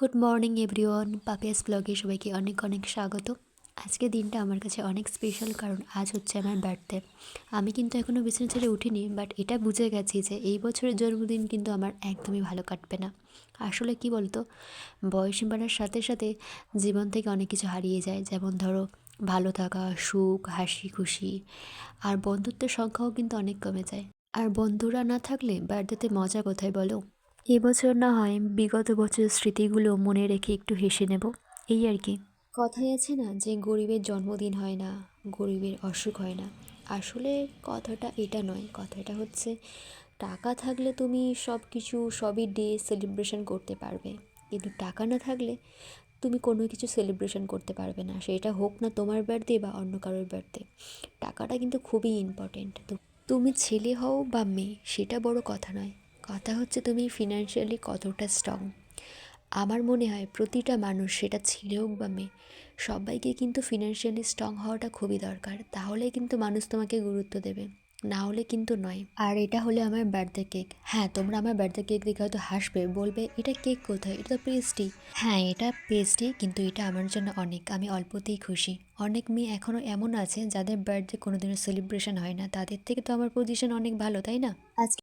Good morning everyone Papiya's ব্লগে সবাইকে অনেক অনেক স্বাগত। আজকে দিনটা আমার কাছে অনেক স্পেশাল কারণ আজ হচ্ছে আমার বার্থডে আমি কিন্তু এখনও বিছানা ছেড়ে উঠিনি বাট এটা বুঝে গেছি যে এই বছরের জন্মদিন কিন্তু আমার একদমই ভালো কাটবে না। আসলে কি বলতো? বয়স বাড়ার সাথে সাথে জীবন থেকে অনেক কিছু হারিয়ে যায়। যেমন ধরো, ভালো থাকা, সুখ, হাসি, খুশি। আর বন্ধুত্বের সংখ্যাও কিন্তু অনেক কমে যায়। আর বন্ধুরা না থাকলে বার্থডেতে মজা কোথায় বলো? এবছর না হয় বিগত বছরের স্মৃতিগুলো মনে রেখে একটু হেসে নেব, এই আর কি। কথাই আছে না যে, গরিবের জন্মদিন হয় না, গরিবের অসুখ হয় না। আসলে কথাটা এটা নয়, কথাটা হচ্ছে টাকা থাকলে তুমি সব কিছু সবই ডে সেলিব্রেশন করতে পারবে। কিন্তু টাকা না থাকলে তুমি কোনো কিছু সেলিব্রেশন করতে পারবে না, সেটা হোক না তোমার বার্থডে বা অন্য কারোর বার্থডে টাকাটা কিন্তু খুবই ইম্পর্টেন্ট তো, তুমি ছেলে হও বা মেয়ে, সেটা বড় কথা নয়। কথা হচ্ছে তুমি ফিনান্সিয়ালি কতটা স্ট্রং আমার মনে হয় প্রতিটা মানুষ, সেটা ছেলে হোক বা মেয়ে, সবাইকে কিন্তু ফিনান্সিয়ালি স্ট্রং হওয়াটা খুবই দরকার। তাহলে কিন্তু মানুষ তোমাকে গুরুত্ব দেবে, না হলে কিন্তু নয়। আর এটা হলো আমার বার্থডে কেক হ্যাঁ তোমরা আমার বার্থডে কেক দেখে হয়তো হাসবে, বলবে, এটা কেক কোথায়? এটা তো পেস্ট্রি হ্যাঁ এটা পেস্ট্রি কিন্তু এটা আমার জন্য অনেক। আমি অল্পতেই খুশি। অনেক মেয়ে এখনও এমন আছে, যাদের বার্থডে কোনোদিনও সেলিব্রেশন হয় না। তাদের থেকে তো আমার পজিশন অনেক ভালো, তাই না? আজকে